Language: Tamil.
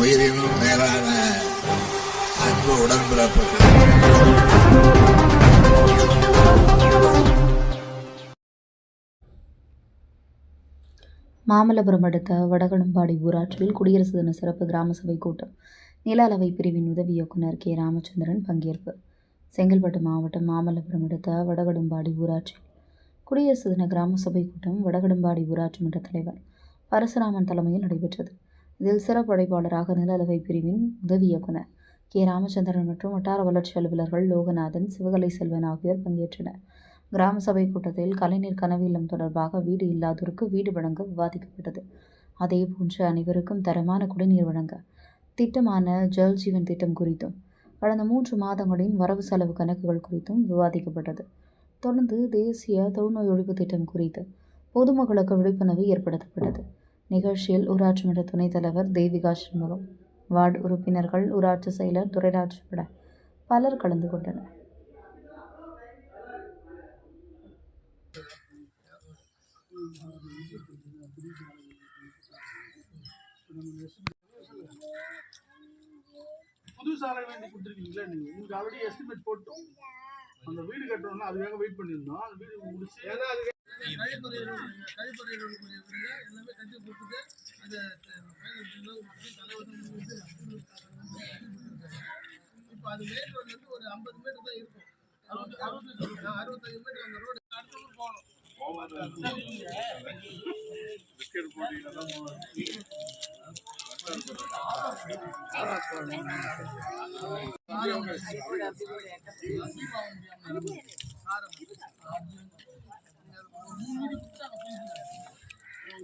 உயிரினும் மேலான அன்பு உடன்பிறப்புகள். மாமல்லபுரம் அடுத்த வடகடும்பாடி ஊராட்சியில் குடியரசு தின சிறப்பு கிராம சபை கூட்டம். நில அளவை பிரிவின் உதவி இயக்குனர் கே. ராமச்சந்திரன் பங்கேற்பு. செங்கல்பட்டு மாவட்டம் மாமல்லபுரம் அடுத்த வடகடும்பாடி ஊராட்சியில் குடியரசு தின கிராம சபை கூட்டம் வடகடும்பாடி ஊராட்சி மன்ற தலைவர் பரசுராமன் தலைமையில் நடைபெற்றது. இதில் சிறப்பு அழைப்பாளராக நில அளவை பிரிவின் உதவி இயக்குனர். கே. ராமச்சந்திரன் மற்றும் வட்டார வளர்ச்சி அலுவலர்கள் லோகநாதன் சிவகலை செல்வன் ஆகியோர் பங்கேற்றனர். கிராம சபை கூட்டத்தில் கலைஞர் கனவு இல்லம் தொடர்பாக வீடு இல்லாதோருக்கு வீடு வழங்க விவாதிக்கப்பட்டது. அதேபோன்று அனைவருக்கும் தரமான குடிநீர் வழங்க திட்டமான ஜல் ஜீவன் திட்டம் குறித்தும் கடந்த மூன்று மாதங்களின் வரவு செலவு கணக்குகள் குறித்தும் விவாதிக்கப்பட்டது. தொடர்ந்து தேசிய தொழுநோய் ஒழிப்பு திட்டம் குறித்து பொதுமக்களுக்கு விழிப்புணர்வு ஏற்படுத்தப்பட்டது. நிகழ்ச்சியில் ஊராட்சி மன்ற துணைத் தலைவர் தேவிகா சண்முகம் வார்டு உறுப்பினர்கள் ஊராட்சி செயலர் துரைராஜ் உட்பட பலர் கலந்து கொண்டனர். புது சாலை வேண்டி கொடுத்துருக்கீங்களா நீங்க? உங்களுக்கு ஆல்ரெடி எஸ்டிமேட் போட்டோம். அந்த வீடு கட்டணும்னா அதுக்காக வெயிட் பண்ணியிருந்தோம். அந்த வீடு முடிச்சு ஏன்னா அது கழிப்பறை ரோடு எல்லாமே கட்டி போட்டுட்டு அதை இப்போ அது மேல் ரோட்ல ஒரு ஐம்பது மீட்டர் தான் இருக்கும். அறுபது அறுபத்தஞ்சு அறுபத்தஞ்சு மீட்டர் அந்த ரோடு அடுத்த போகணும். ஆரம்பி